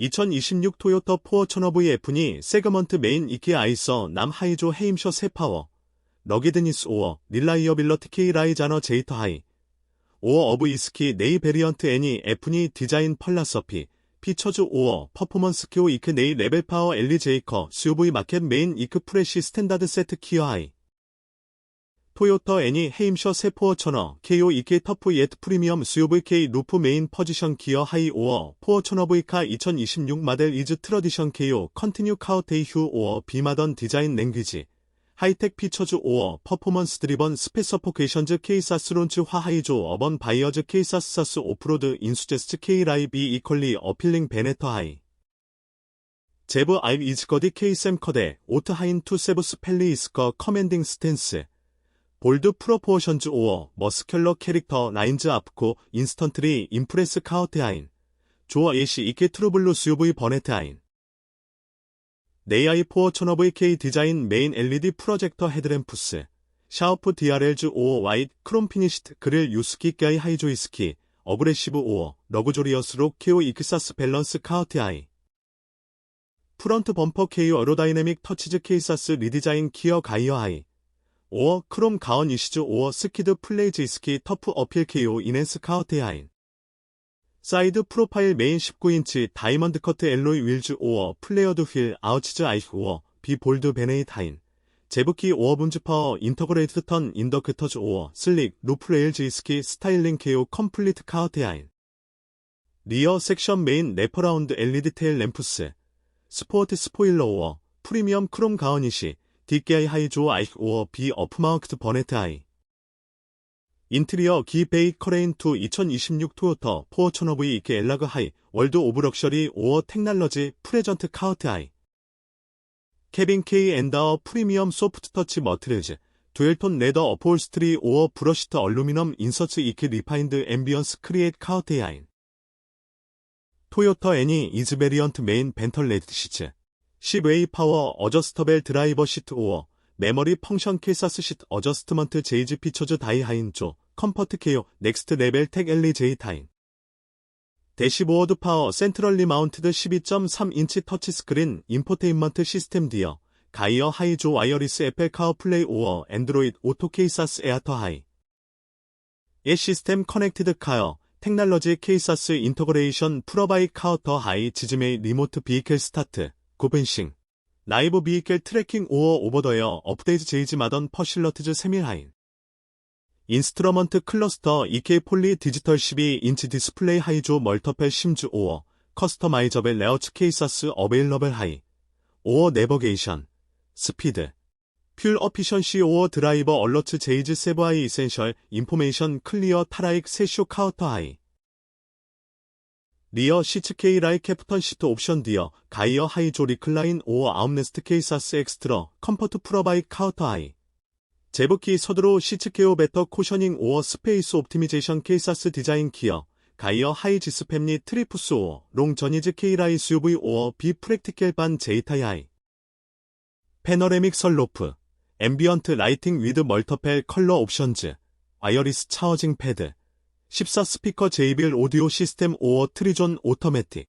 2026 토요타 포어 1000V F니 세그먼트 메인 이키 아이서 남 하이조 헤임셔 세파워 너기드니스 오어 릴라이어 빌러티 K 라이자너 제이터 하이 오어 어브 이스키 네이 베리언트 애니 F니 디자인 펄라서피 피처즈 오어 퍼포먼스 키오 이크 네이 레벨 파워 엘리 제이커 SUV 마켓 메인 이크 프레시 스탠다드 세트 키어 하이 토요타 애니 헤임셔 세포어 천어 KO 이케 터프 예트 프리미엄 SUV K 루프 메인 퍼지션 기어 하이 오어 포어 천어 V카 2026 마델 이즈 트러디션 KO 컨티뉴 카우테이 휴 오어 비마던 디자인 랭귀지 하이텍 피처즈 오어 퍼포먼스 드리번 스페서포케이션즈 케이사스 론츠 화하이조 어번 바이어즈 케이사스 사스 오프로드 인수제스트 K라이비 이퀄리 어필링 베네터 하이. 제브 아이 이즈거디 케이샘 커데 오트 하인 투 세브스 펠리 이스커 커맨딩 스탠스 볼드 프로포션즈 오어 머스큘러 캐릭터 라인즈 앞코 인스턴트리 임프레스 카우테아인 조어 예시 이케 트루블루 버네트 아인 네이아이 포어 천업의 K 디자인 메인 LED 프로젝터 헤드램프스 샤오프 DRL즈 오어 와이트 크롬 피니시트 그릴 유스키 까이 하이조이스키 어브레시브 오어 러그조리어스로 케오 이크사스 밸런스 카우테아이 프런트 범퍼 KO 어로다이내믹 터치즈 케이사스 리디자인 키어 가이어 하이 5어 크롬 가온 이시즈 5어 스키드 플레이즈 이스키 터프 어필 KO 이넨스 카우테하인. 사이드 프로파일 메인 19인치 다이먼드 커트 엘로이 윌즈 5어 플레어드 휠 아우치즈 아이 5어 비 볼드 베네이트 하인. 제브키 5어 분즈 파워 인터그레이트 턴 인더크터즈 5어 슬릭 루프 레일즈 이스키 스타일링 KO 컴플리트 카우테하인. 리어 섹션 메인 래퍼라운드 LED 테일 램프스. 스포트 스포일러 5어 프리미엄 크롬 가온 이시 아이 오어 비 어프마우크트 버네트 아이. 인테리어 기 베이 커레인 투 2026 토요터 포어 천어브이 이케 엘라그 하이 월드 오브 럭셔리 오어 tek날러지 프레전트 카우트 아이. 케빈 케이 엔다어 프리미엄 소프트 터치 머트리즈 듀얼톤 레더 어폴스트리 오어 브러시트 얼루미넘 인서츠 이케 리파인드 앰비언스 크리에이트 카우트 아인 토요터 애니 이즈베리언트 메인 벤털 레드 시츠 10웨이 파워 어저스터벨 드라이버 시트 오어 메모리 펑션 케이사스 시트 어저스트먼트 제이즈 피처즈 다이 하인조 컴퍼트 케어 넥스트 레벨 텍 엘리 제이 타인 대시보어드 파워 센트럴리 마운트드 12.3인치 터치 스크린 인포테인먼트 시스템 디어 가이어 하이조 와이어리스 에펠 카어 플레이 오어 앤드로이드 오토 케이사스 에아터 하이. 예 시스템 커넥티드 카어 테크놀로지 케이사스 인터그레이션 프로바이 카우터 하이 지즈메이 리모트 비이켈 스타트 고벤싱 라이브 비이켈 트래킹 오어 오버더에어 업데이트 제이즈 마던 퍼실러트즈 세밀하인. 인스트러먼트 클러스터 EK 폴리 디지털 12인치 디스플레이 하이조 멀터펠 심즈 오어 커스터마이저벨 레어츠 케이사스 어베일러벨 하이. 오어 내버게이션 스피드. 퓨 어피션시 오어 드라이버 얼러츠 제이즈 세브하이 이센셜 인포메이션 클리어 타라익 세쇼 카우터 하이 리어 시츠케이 라이 캐프턴 시트 옵션 디어 가이어 하이 조 리 클라인 오어 아웃네스트 케이사스 엑스트러 컴퍼트 프로바이 카우터 하이. 제브키 서드로 시츠케오 베터 코셔닝 오어 스페이스 옵티미제이션 케이사스 디자인 키어 가이어 하이 지 스팸니 트리푸스 오어 롱 저니즈 케이라이 SUV 오어 비 프랙티켈 반 제이타이 하이. 패너레믹 설로프 앰비언트 라이팅 위드 멀터펠 컬러 옵션즈 와이어리스 차어징 패드 14 스피커 제이빌 오디오 시스템 오어 트리존 오토매틱